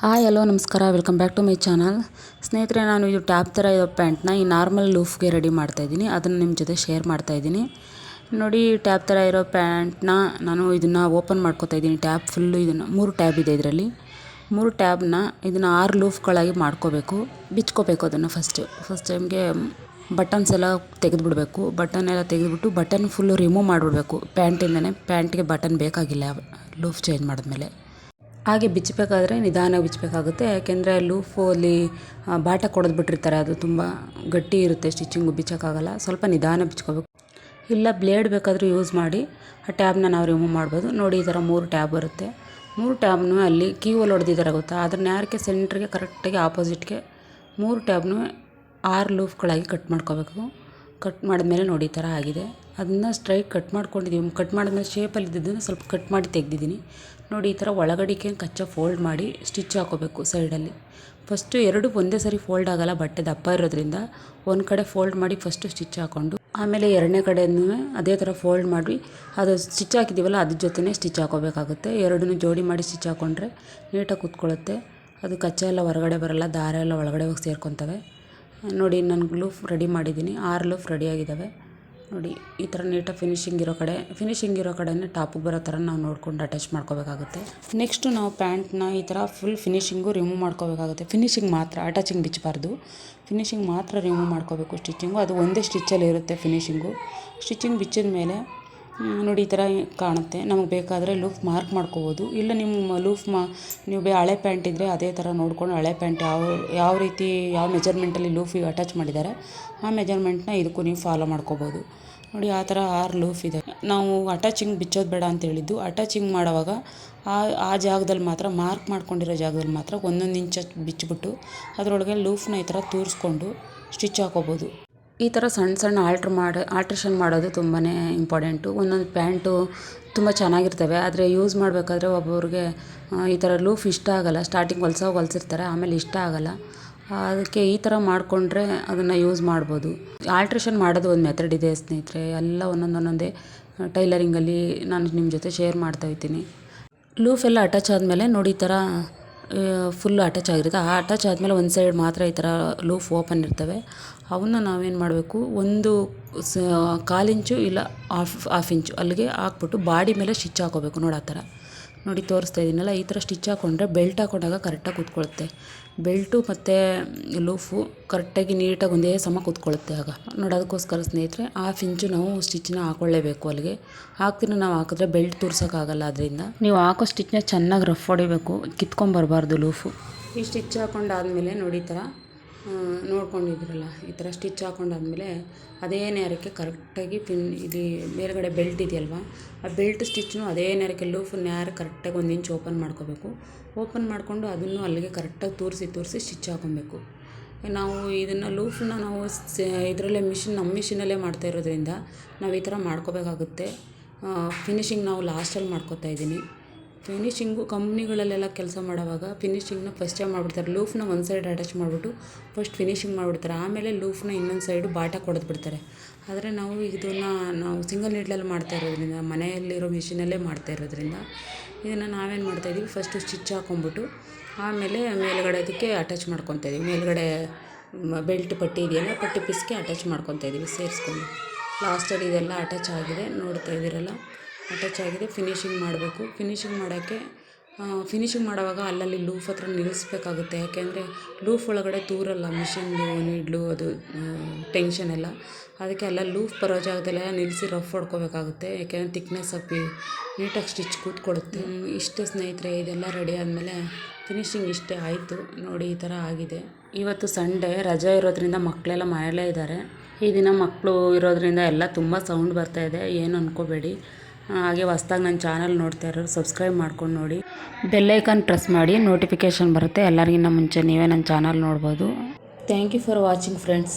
Hi, hello, ನಮಸ್ಕಾರ. Welcome back to my channel ಸ್ನೇಹಿತರೆ, ನಾನು ಇದು ಟ್ಯಾಪ್ ಥರ ಇರೋ ಪ್ಯಾಂಟ್ನ ಈ ನಾರ್ಮಲ್ ಲೂಫ್ಗೆ ರೆಡಿ ಮಾಡ್ತಾಯಿದ್ದೀನಿ ಅದನ್ನು ನಿಮ್ಮ ಜೊತೆ ಶೇರ್ ಮಾಡ್ತಾಯಿದ್ದೀನಿ ನೋಡಿ ಟ್ಯಾಪ್ ಥರ ಇರೋ ಪ್ಯಾಂಟ್ನ ನಾನು ಇದನ್ನು ಓಪನ್ ಮಾಡ್ಕೊತಾ ಇದ್ದೀನಿ. ಟ್ಯಾಪ್ ಫುಲ್ಲು ಇದನ್ನು ಮೂರು ಟ್ಯಾಬ್ ಇದೆ ಇದರಲ್ಲಿ. ಮೂರು ಟ್ಯಾಬ್ನ ಇದನ್ನು ಆರು ಲೂಫ್ಗಳಾಗಿ ಮಾಡ್ಕೋಬೇಕು. ಬಿಚ್ಕೋಬೇಕು ಅದನ್ನು ಫಸ್ಟ್ ಫಸ್ಟ್ ಟೈಮ್ಗೆ ಬಟನ್ಸ್ ಎಲ್ಲ ತೆಗೆದುಬಿಡಬೇಕು. ಬಟನ್ ಎಲ್ಲ ತೆಗೆದುಬಿಟ್ಟು ಬಟನ್ ಫುಲ್ಲು ರಿಮೂವ್ ಮಾಡಿಬಿಡ್ಬೇಕು. ಪ್ಯಾಂಟಿಂದನೇ ಪ್ಯಾಂಟ್ಗೆ ಬಟನ್ ಬೇಕಾಗಿಲ್ಲ, ಲೂಫ್ ಚೇಂಜ್ ಮಾಡಿದ್ಮೇಲೆ. ಹಾಗೆ ಬಿಚ್ಚಬೇಕಾದ್ರೆ ನಿಧಾನ ಬಿಚ್ಚಬೇಕಾಗುತ್ತೆ. ಯಾಕೆಂದರೆ ಲೂಫು, ಅಲ್ಲಿ ಬಾಟ ಕೊಡೋದು ಬಿಟ್ಟಿರ್ತಾರೆ. ಅದು ತುಂಬ ಗಟ್ಟಿ ಇರುತ್ತೆ ಸ್ಟಿಚಿಂಗು ಬಿಚ್ಚೋಕ್ಕಾಗಲ್ಲ. ಸ್ವಲ್ಪ ನಿಧಾನ ಬಿಚ್ಕೋಬೇಕು. ಇಲ್ಲ, ಬ್ಲೇಡ್ ಬೇಕಾದರೂ ಯೂಸ್ ಮಾಡಿ, ಆ ಟ್ಯಾಬ್ನ ನಾವು ರಿಮೂವ್ ಮಾಡ್ಬೋದು. ನೋಡಿ, ಈ ಥರ ಮೂರು ಟ್ಯಾಬ್ ಬರುತ್ತೆ. ಮೂರು ಟ್ಯಾಬ್ನು ಅಲ್ಲಿ ಕೀವಲ್ಲಿ ಹೊಡೆದಿದ್ದಾರೆ ಗೊತ್ತಾ? ಅದನ್ನ ಯಾರಕ್ಕೆ ಸೆಂಟ್ರಿಗೆ ಕರೆಕ್ಟಾಗಿ ಆಪೋಸಿಟ್ಗೆ ಮೂರು ಟ್ಯಾಬ್ನು ಆರು ಲೂಫ್ಗಳಾಗಿ ಕಟ್ ಮಾಡ್ಕೋಬೇಕು. ಕಟ್ ಮಾಡಿದ್ಮೇಲೆ ನೋಡಿ, ಈ ಥರ ಆಗಿದೆ. ಅದನ್ನು ಸ್ಟ್ರೈಟ್ ಕಟ್ ಮಾಡ್ಕೊಂಡಿದ್ದೀವಿ ಕಟ್ ಮಾಡಿದ್ಮೇಲೆ ಶೇಪಲ್ಲಿ ಇದ್ದಿದ್ದನ್ನು ಸ್ವಲ್ಪ ಕಟ್ ಮಾಡಿ ತೆಗೆದಿದ್ದೀನಿ. ನೋಡಿ, ಈ ಥರ ಒಳಗಡಿಕೆ ಕಚ್ಚಾ ಫೋಲ್ಡ್ ಮಾಡಿ ಸ್ಟಿಚ್ ಹಾಕೋಬೇಕು ಸೈಡಲ್ಲಿ ಫಸ್ಟು ಎರಡು ಒಂದೇ ಸರಿ ಫೋಲ್ಡ್ ಆಗೋಲ್ಲ ಬಟ್ಟೆ ದಪ್ಪ ಇರೋದ್ರಿಂದ. ಒಂದು ಕಡೆ ಫೋಲ್ಡ್ ಮಾಡಿ ಫಸ್ಟು ಸ್ಟಿಚ್ ಹಾಕ್ಕೊಂಡು ಆಮೇಲೆ ಎರಡನೇ ಕಡೆಯೂ ಅದೇ ಥರ ಫೋಲ್ಡ್ ಮಾಡಿ, ಅದು ಸ್ಟಿಚ್ ಹಾಕಿದ್ದೀವಲ್ಲ ಅದ್ರ ಜೊತೆಯೇ ಸ್ಟಿಚ್ ಹಾಕೋಬೇಕಾಗುತ್ತೆ. ಎರಡನ್ನೂ ಜೋಡಿ ಮಾಡಿ ಸ್ಟಿಚ್ ಹಾಕ್ಕೊಂಡ್ರೆ ನೀಟಾಗಿ ಕೂತ್ಕೊಳ್ಳುತ್ತೆ. ಅದು ಕಚ್ಚಾ ಎಲ್ಲ ಹೊರಗಡೆ ಬರೋಲ್ಲ, ದಾರ ಎಲ್ಲ ಒಳಗಡೆ ಹೋಗಿ ಸೇರ್ಕೊತವೆ. ನೋಡಿ, ನಾನು ಲೂಫ್ ರೆಡಿ ಮಾಡಿದ್ದೀನಿ ಆರು ಲೂಫ್ ರೆಡಿಯಾಗಿದ್ದಾವೆ ನೋಡಿ, ಈ ಥರ ನೀಟಾಗಿ ಫಿನಿಶಿಂಗ್ ಇರೋ ಕಡೆ ಫಿನಿಶಿಂಗ್ ಇರೋ ಕಡೆಯೇ ಟಾಪಿಗೆ ಬರೋ ಥರ ನಾವು ನೋಡ್ಕೊಂಡು ಅಟ್ಯಾಚ್ ಮಾಡ್ಕೋಬೇಕಾಗುತ್ತೆ. ನೆಕ್ಸ್ಟು ನಾವು ಪ್ಯಾಂಟ್ನ ಈ ಥರ ಫುಲ್ ಫಿನಿಶಿಂಗು ರಿಮೂವ್ ಮಾಡ್ಕೋಬೇಕಾಗುತ್ತೆ. ಫಿನಿಶಿಂಗ್ ಮಾತ್ರ ಅಟ್ಯಾಚಿಂಗ್ ಬಿಚ್ಚಬಾರ್ದು. ಫಿನಿಶಿಂಗ್ ಮಾತ್ರ ರಿಮೂವ್ ಮಾಡ್ಕೋಬೇಕು ಸ್ಟಿಚಿಂಗು ಅದು ಒಂದೇ ಸ್ಟಿಚ್ಚಲ್ಲಿ ಇರುತ್ತೆ ಫಿನಿಶಿಂಗು ಸ್ಟಿಚಿಂಗ್ ಬಿಚ್ಚಿದ ಮೇಲೆ ನೋಡಿ ಈ ಥರ ಕಾಣುತ್ತೆ. ನಮಗೆ ಬೇಕಾದರೆ ಲೂಫ್ ಮಾರ್ಕ್ ಮಾಡ್ಕೋಬೋದು. ಇಲ್ಲ ನಿಮ್ಮ ಲೂಫ್ ಮಾ, ನೀವು ಬೇ ಹಳೆ ಪ್ಯಾಂಟ್ ಇದ್ದರೆ ಅದೇ ಥರ ನೋಡ್ಕೊಂಡು ಹಳೆ ಪ್ಯಾಂಟ್ ಯಾವ ಯಾವ ರೀತಿ, ಯಾವ ಮೆಜರ್ಮೆಂಟಲ್ಲಿ ಲೂಫಿಗೆ ಅಟ್ಯಾಚ್ ಮಾಡಿದ್ದಾರೆ, ಆ ಮೆಜರ್ಮೆಂಟ್ನ ಇದಕ್ಕೂ ನೀವು ಫಾಲೋ ಮಾಡ್ಕೋಬೋದು. ನೋಡಿ ಆ ಥರ ಆರು ಲೂಫ್ ಇದೆ. ನಾವು ಅಟ್ಯಾಚಿಂಗ್ ಬಿಚ್ಚೋದು ಬೇಡ ಅಂತ ಹೇಳಿದ್ದು. ಅಟ್ಯಾಚಿಂಗ್ ಮಾಡುವಾಗ ಆ ಆ ಜಾಗದಲ್ಲಿ ಮಾತ್ರ, ಮಾರ್ಕ್ ಮಾಡ್ಕೊಂಡಿರೋ ಜಾಗದಲ್ಲಿ ಮಾತ್ರ ಒಂದೊಂದು ಇಂಚ್ ಬಿಚ್ಚಿಬಿಟ್ಟು ಅದರೊಳಗೆ ಲೂಫ್ನ ಈ ಥರ ತೂರಿಸ್ಕೊಂಡು ಸ್ಟಿಚ್ ಹಾಕೋಬೋದು. ಈ ಥರ ಸಣ್ಣ ಸಣ್ಣ ಆಲ್ಟ್ರ್ ಮಾಡಿ, ಆಲ್ಟ್ರೇಷನ್ ಮಾಡೋದು ತುಂಬಾ ಇಂಪಾರ್ಟೆಂಟು. ಒಂದೊಂದು ಪ್ಯಾಂಟು ತುಂಬ ಚೆನ್ನಾಗಿರ್ತವೆ. ಆದರೆ ಯೂಸ್ ಮಾಡಬೇಕಾದ್ರೆ ಒಬ್ಬೊಬ್ರಿಗೆ ಈ ಥರ ಲೂಫ್ ಇಷ್ಟ ಆಗೋಲ್ಲ. ಸ್ಟಾರ್ಟಿಂಗ್ ಹೊಲ್ಸೋ ಹೊಲ್ಸಿರ್ತಾರೆ, ಆಮೇಲೆ ಇಷ್ಟ ಆಗೋಲ್ಲ. ಅದಕ್ಕೆ ಈ ಥರ ಮಾಡಿಕೊಂಡ್ರೆ ಅದನ್ನು ಯೂಸ್ ಮಾಡ್ಬೋದು. ಆಲ್ಟ್ರೇಷನ್ ಮಾಡೋದು ಒಂದು ಮೆಥಡ್ ಇದೆ ಸ್ನೇಹಿತರೆ. ಎಲ್ಲ ಒಂದೊಂದು ಒಂದೊಂದೇ ಟೈಲರಿಂಗಲ್ಲಿ ನಾನು ನಿಮ್ಮ ಜೊತೆ ಶೇರ್ ಮಾಡ್ತಾ ಇದ್ದೀನಿ. ಲೂಫ್ ಎಲ್ಲ ಅಟ್ಯಾಚ್ ಆದಮೇಲೆ ನೋಡಿ ಈ ಥರ ಫುಲ್ ಅಟ್ಯಾಚ್ ಆಗಿರುತ್ತೆ. ಆ ಅಟ್ಯಾಚ್ ಆದಮೇಲೆ ಒಂದು ಸೈಡ್ ಮಾತ್ರ ಈ ಥರ ಲೂಫ್ ಓಪನ್ ಇರ್ತವೆ. ಅವನ್ನ ನಾವೇನು ಮಾಡಬೇಕು? ಒಂದು ಸ ಕಾಲು ಇಂಚು ಇಲ್ಲ ಆಫ್ ಹಾಫ್ ಇಂಚು ಅಲ್ಲಿಗೆ ಹಾಕ್ಬಿಟ್ಟು ಬಾಡಿ ಮೇಲೆ ಸ್ಟಿಚ್ ಹಾಕೋಬೇಕು ನೋಡಿ ಆ ಥರ ನೋಡಿ ತೋರಿಸ್ತಾ ಇದ್ದೀನಲ್ಲ ಈ ಥರ ಸ್ಟಿಚ್ ಹಾಕ್ಕೊಂಡ್ರೆ ಬೆಲ್ಟ್ ಹಾಕೊಂಡಾಗ ಕರೆಕ್ಟಾಗಿ ಕೂತ್ಕೊಳ್ಳುತ್ತೆ ಬೆಲ್ಟು ಮತ್ತು ಲೂಫು ಕರೆಕ್ಟಾಗಿ ನೀಟಾಗಿ ಒಂದೇ ಸಮ ಕೂತ್ಕೊಳ್ಳುತ್ತೆ ಆಗ. ನೋಡಿ ಅದಕ್ಕೋಸ್ಕರ ಸ್ನೇಹಿತರೆ ಹಾಫ್ ಇಂಚು ನಾವು ಸ್ಟಿಚ್ನ ಹಾಕ್ಕೊಳ್ಳೇಬೇಕು ಅಲ್ಲಿಗೆ. ಹಾಕ್ತೀನಿ ನಾವು ಹಾಕಿದ್ರೆ ಬೆಲ್ಟ್ ತೋರ್ಸೋಕ್ಕಾಗಲ್ಲ ಅದರಿಂದ. ನೀವು ಹಾಕೋ ಸ್ಟಿಚ್ನ ಚೆನ್ನಾಗಿ ರಫ್ ಹೊಡಿಬೇಕು ಕಿತ್ಕೊಂಬರ್ಬಾರ್ದು ಲೂಫು ಈ ಸ್ಟಿಚ್ ಹಾಕೊಂಡಾದ್ಮೇಲೆ ನೋಡಿ ಈ ಥರ ನೋಡ್ಕೊಂಡಿದ್ರಲ್ಲ, ಈ ಥರ ಸ್ಟಿಚ್ ಹಾಕೊಂಡಾದ್ಮೇಲೆ ಅದೇ ನೇರಕ್ಕೆ ಕರೆಕ್ಟಾಗಿ ಪಿನ್ ಇಲ್ಲಿ ಮೇಲ್ಗಡೆ ಬೆಲ್ಟ್ ಇದೆಯಲ್ವ, ಆ ಬೆಲ್ಟ್ ಸ್ಟಿಚ್ನು ಅದೇ ನೇರಕ್ಕೆ ಲೂಫ್ ನೇರ ಕರೆಕ್ಟಾಗಿ ಒಂದು ಇಂಚ್ ಓಪನ್ ಮಾಡ್ಕೋಬೇಕು. ಓಪನ್ ಮಾಡಿಕೊಂಡು ಅದನ್ನು ಅಲ್ಲಿಗೆ ಕರೆಕ್ಟಾಗಿ ತೂರಿಸಿ ತೂರಿಸಿ ಸ್ಟಿಚ್ ಹಾಕೊಬೇಕು. ನಾವು ಇದನ್ನು ಲೂಫನ್ನ ನಾವು ಇದರಲ್ಲೇ ಮಿಷಿನ್ ನಮ್ಮ ಮಿಷಿನಲ್ಲೇ ಮಾಡ್ತಾ ಇರೋದ್ರಿಂದ ನಾವು ಈ ಥರ ಮಾಡ್ಕೋಬೇಕಾಗುತ್ತೆ. ಫಿನಿಶಿಂಗ್ ನಾವು ಲಾಸ್ಟಲ್ಲಿ ಮಾಡ್ಕೋತಾ ಇದ್ದೀನಿ. ಫಿನಿಶಿಂಗು ಕಂಪ್ನಿಗಳಲ್ಲೆಲ್ಲ ಕೆಲಸ ಮಾಡೋವಾಗ ಫಿನಿಶಿಂಗ್ನ ಫಸ್ಟೇ ಮಾಡಿಬಿಡ್ತಾರೆ. ಲೂಫ್ನ ಒಂದು ಸೈಡ್ ಅಟ್ಯಾಚ್ ಮಾಡಿಬಿಟ್ಟು ಫಸ್ಟ್ ಫಿನಿಶಿಂಗ್ ಮಾಡಿಬಿಡ್ತಾರೆ. ಆಮೇಲೆ ಲೂಫ್ನ ಇನ್ನೊಂದು ಸೈಡು ಬಾಟ ಕೊಡೋದು ಬಿಡ್ತಾರೆ ಆದರೆ ನಾವು ಇದನ್ನು ನಾವು ಸಿಂಗಲ್ ನೀಡ್ಲಲ್ಲಿ ಮಾಡ್ತಾ ಇರೋದ್ರಿಂದ, ಮನೆಯಲ್ಲಿರೋ ಮಿಷಿನಲ್ಲೇ ಮಾಡ್ತಾ ಇರೋದ್ರಿಂದ ಇದನ್ನು ನಾವೇನು ಮಾಡ್ತಾಯಿದ್ದೀವಿ ಫಸ್ಟು ಸ್ಟಿಚ್ ಹಾಕ್ಕೊಂಬಿಟ್ಟು ಆಮೇಲೆ ಮೇಲುಗಡೆ ಅದಕ್ಕೆ ಅಟ್ಯಾಚ್ ಮಾಡ್ಕೊತಾ ಇದ್ದೀವಿ ಮೇಲುಗಡೆ ಬೆಲ್ಟ್ ಪಟ್ಟಿ ಇದೆಯಲ್ಲ, ಪಟ್ಟಿ ಪೀಸ್ಗೆ ಅಟ್ಯಾಚ್ ಮಾಡ್ಕೊತಾ ಇದ್ದೀವಿ ಸೇರಿಸ್ಕೊಂಡು. ಲಾಸ್ಟಲ್ಲಿ ಇದೆಲ್ಲ ಅಟ್ಯಾಚ್ ಆಗಿದೆ. ನೋಡ್ತಾ ಇದ್ದೀರಲ್ಲ ಅಟ್ಯಾಚ್ ಆಗಿದೆ. ಫಿನಿಶಿಂಗ್ ಮಾಡಬೇಕು. ಫಿನಿಶಿಂಗ್ ಮಾಡೋಕ್ಕೆ ಫಿನಿಶಿಂಗ್ ಮಾಡುವಾಗ ಅಲ್ಲಲ್ಲಿ ಲೂಫ್ ಹತ್ರ ನಿಲ್ಲಿಸ್ಬೇಕಾಗುತ್ತೆ. ಯಾಕೆಂದರೆ ಲೂಫ್ ಒಳಗಡೆ ತೂರಲ್ಲ ಮಿಷಿನ್ದು ನೀಡ್ಲು ಅದು ಟೆನ್ಷನ್ ಎಲ್ಲ. ಅದಕ್ಕೆ ಅಲ್ಲ ಲೂಫ್ ಬರೋ ಜಾಗದಲ್ಲೆಲ್ಲ ನಿಲ್ಲಿಸಿ ರಫ್ ಹೊಡ್ಕೋಬೇಕಾಗುತ್ತೆ. ಯಾಕೆಂದರೆ ತಿಕ್ನೆಸ್ ಅಪ್ಪಿ ನೀಟಾಗಿ ಸ್ಟಿಚ್ ಕೂತ್ಕೊಳ್ಳುತ್ತೆ. ಇಷ್ಟು ಸ್ನೇಹಿತರೆ, ಇದೆಲ್ಲ ರೆಡಿ ಆದಮೇಲೆ ಫಿನಿಶಿಂಗ್ ಇಷ್ಟೇ ಆಯಿತು. ನೋಡಿ, ಈ ಥರ ಆಗಿದೆ. ಇವತ್ತು ಸಂಡೇ ರಜೆ ಇರೋದ್ರಿಂದ ಮಕ್ಕಳೆಲ್ಲ ಮನೆಯಲ್ಲೇ ಇದ್ದಾರೆ. ಈ ದಿನ ಮಕ್ಕಳು ಇರೋದ್ರಿಂದ ಎಲ್ಲ ತುಂಬ ಸೌಂಡ್ ಬರ್ತಾಯಿದೆ ಏನು ಅಂದ್ಕೋಬೇಡಿ ಹಾಗೆ ಹೊಸ್ದಾಗಿ ನನ್ನ ಚಾನಲ್ ನೋಡ್ತಾ ಇರೋರು ಸಬ್ಸ್ಕ್ರೈಬ್ ಮಾಡ್ಕೊಂಡು ನೋಡಿ. ಬೆಲ್ಲೈಕನ್ ಪ್ರೆಸ್ ಮಾಡಿ ನೋಟಿಫಿಕೇಷನ್ ಬರುತ್ತೆ. ಎಲ್ಲರಿಗಿಂತ ಮುಂಚೆ ನೀವೇ ನನ್ನ ಚಾನಲ್ ನೋಡ್ಬೋದು. Thank you for watching friends